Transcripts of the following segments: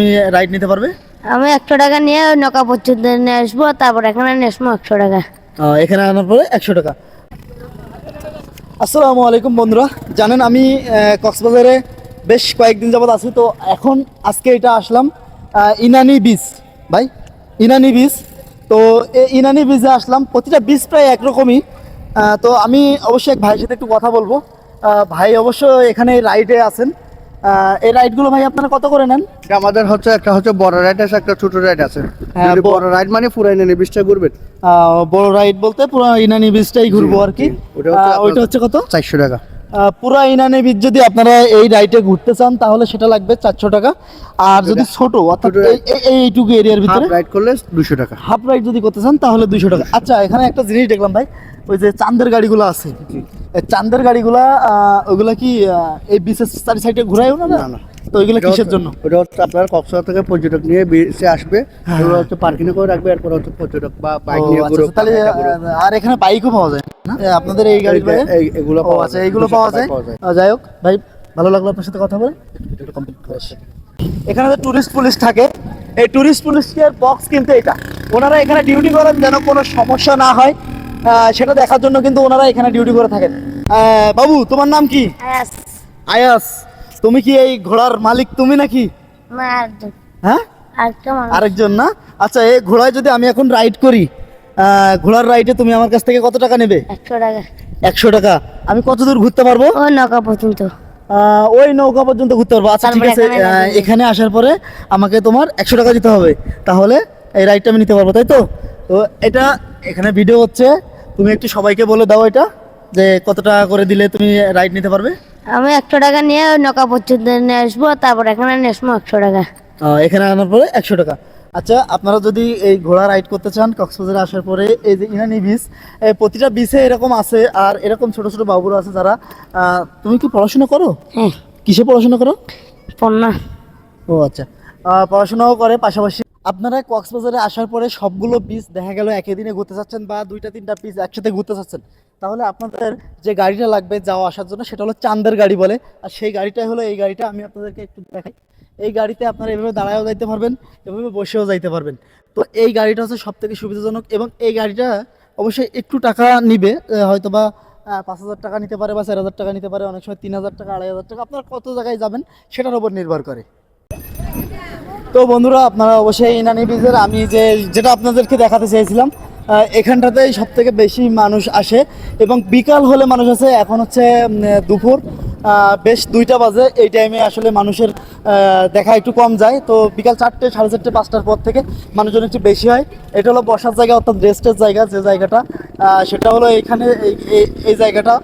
তুমি রাইড নিতে পারবে? আমি একশো টাকা নিয়ে নৌকা পর্যন্ত নিয়ে আসব তারপর এখানে নিয়ে আসব একশো টাকা। এখানে আনার পরে একশো টাকা। আসসালামু আলাইকুম বন্ধুরা। জানেন আমি কক্সবাজারে বেশ কয়েকদিন যাবত আছি তো এখন আজকে এটা আসলাম ইনানি বীজ। ভাই ইনানি বীজ। তো এই ইনানি বীজে আসলাম প্রতিটা বীজ প্রায় একরকমই। তো আমি অবশ্যই এক ভাইয়ের সাথে একটু কথা বলব। ভাই অবশ্য এখানে রাইডে আছেন। এই রাইডগুলো ভাই আপনারা কত করে নেন? আমাদের হচ্ছে একটা হচ্ছে বড় রাইড আছে একটা ছোট রাইড আছে। হ্যাঁ, বড় রাইড মানে পুরাই নেন বিশটা ঘুরবেন। বড় রাইড বলতে পুরো ইনানি বীজটাই ঘুরবো আর কি। ওইটা হচ্ছে কত? চারশো টাকা। পুরা ইনানি বীজ যদি আপনারা এই রাইটে ঘুরতে চান তাহলে সেটা লাগবে চারশো টাকা। আর যদি ছোট অর্থাৎ এই- এই- এইটুকু এরিয়ার হাফ ভিতরে রাইড করলে দুশো টাকা। হাফ রাইড যদি করতে চান তাহলে দুইশো টাকা। আচ্ছা এখানে একটা জিনিস দেখলাম ভাই ওই যে চান্দের গাড়িগুলো আছে। চান্দের গাড়িগুলা আহ, ওইগুলা কি এই বিশেষ চারি সাইডে ঘুরাইও না না। তো ওইগুলো কিসের জন্য? ওটা হচ্ছে আপনার কক্সবাজার থেকে পর্যটক নিয়ে বেশি আসবে। হ্যাঁ। ওগুলো হচ্ছে পার্কিং করে রাখবে এরপর হচ্ছে পর্যটক বা বাইক নিয়ে আচ্ছা, আচ্ছা, তাহলে আর এখানে বাইকও পাওয়া যায় না? আপনাদের এই এই- এগুলো পাওয়া আচ্ছা যায়, এইগুলো পাওয়া যায়? যাই হোক ভাই ভালো লাগল আপনার সাথে কথা বলে। এখানে যে টুরিস্ট পুলিশ থাকে। এই টুরিস্ট পুলিশের বক্স কিন্তু এটা। ওনারা এখানে ডিউটি করেন যেন কোনো সমস্যা না হয়। সেটা দেখার জন্য কিন্তু ওনারা এখানে ডিউটি করে থাকেন। বাবু তোমার নাম কি? আয়াস। তুমি কি এই ঘোড়ার মালিক তুমি নাকি? হ্যাঁ? আরেকজন না? আচ্ছা এই ঘোড়ায় যদি আমি এখন রাইড করি ঘোড়ার রাইডে তুমি আমার কাছ থেকে কত টাকা নেবে? একশো টাকা। একশো টাকা। আমি কত দূর ঘুরতে পারব? ও নৌকা পর্যন্ত। ওই নৌকা পর্যন্ত ঘুরতে পারব। আচ্ছা ঠিক আছে। এখানে আসার পরে আমাকে তোমার একশো টাকা দিতে হবে। তাহলে এই রাইডটা আমি নিতে পারব তাই তো? তো এটা এখানে ভিডিও হচ্ছে। তুমি একটু সবাইকে বলে দাও এটা যে কত টাকা করে দিলে তুমি রাইড নিতে পারবে? আমি একশো টাকা নিয়ে নৌকা পর্যন্ত নিয়ে আসব তারপর এখানে নিয়ে আসব একশো টাকা। এখানে আনার পরে একশো টাকা। আচ্ছা আপনারা যদি এই ঘোড়া রাইড করতে চান কক্সবাজারে আসার পরে এই যে ইনানি বিচ এই প্রতিটা বিচে এরকম আছে আর এরকম ছোট ছোট বাবুরা আছে যারা তুমি কি পড়াশোনা করো? হ্যাঁ। কিসে পড়াশোনা করো? পণ্যা ও আচ্ছা। পড়াশোনাও করে পাশাপাশি আপনারা কক্সবাজারে আসার পরে সবগুলো পিস দেখা গেল একই দিনে ঘুরতে চাচ্ছেন বা দুইটা, তিনটা পিস একসাথে ঘুরতে চাচ্ছেন। তাহলে আপনাদের যে গাড়িটা লাগবে যাওয়া আসার জন্য সেটা হলো চান্দের গাড়ি বলে। আর সেই গাড়িটাই হলো এই গাড়িটা, আমি আপনাদেরকে একটু দেখাই। এই গাড়িতে আপনারা এভাবে দাঁড়ায়ও যাইতে পারবেন, এভাবে বসেও যাইতে পারবেন। তো এই গাড়িটা হচ্ছে সব থেকে সুবিধাজনক এবং এই গাড়িটা অবশ্যই একটু টাকা নিবে হয়তো বা পাঁচ হাজার টাকা নিতে পারে বা চার হাজার টাকা নিতে পারে, অনেক সময় তিন হাজার টাকা, আড়াই হাজার টাকা, আপনারা কত জায়গায় যাবেন সেটার উপর নির্ভর করে। তো বন্ধুরা, আপনারা অবশ্যই ইনানি বীজের, আমি যে, যেটা আপনাদেরকে দেখাতে চেয়েছিলাম এখানটাতেই সব থেকে বেশি মানুষ আসে এবং বিকাল হলে মানুষ আছে এখন হচ্ছে দুপুর বেশ দুইটা বাজে। এই টাইমে আসলে মানুষের দেখা একটু কম যায়। তো বিকাল চারটে, সাড়ে চারটে, পাঁচটার পর থেকে মানুষজন একটু বেশি হয়। এটা হলো বসার জায়গা, অর্থাৎ রেস্টের জায়গা যে জায়গাটা। সেটা হলো এখানে, এই- জায়গাটা।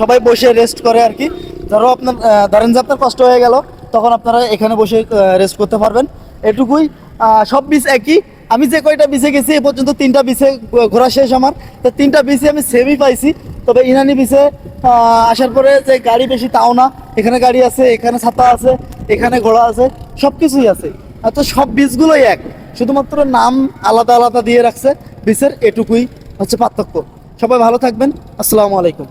সবাই বসে রেস্ট করে আর কি। ধরো আপনার ধরেন যে আপনার কষ্ট হয়ে গেল তখন আপনারা এখানে বসে রেস্ট করতে পারবেন। এটুকুই। সব বিচ একই। আমি যে কয়টা বিচে গেছি, এ পর্যন্ত তিনটা বিচে ঘোরা শেষ আমার। তো তিনটা বিচে আমি সেমই পাইছি। তবে ইনানি বিচে আসার পরে যে গাড়ি বেশি তাও না। এখানে গাড়ি আছে, এখানে ছাতা আছে, এখানে ঘোড়া আছে সব কিছুই আছে তো সব বীজগুলোই এক। শুধুমাত্র নাম আলাদা আলাদা দিয়ে রাখছে। বিচের এটুকুই হচ্ছে পার্থক্য। সবাই ভালো থাকবেন। আসসালামু আলাইকুম।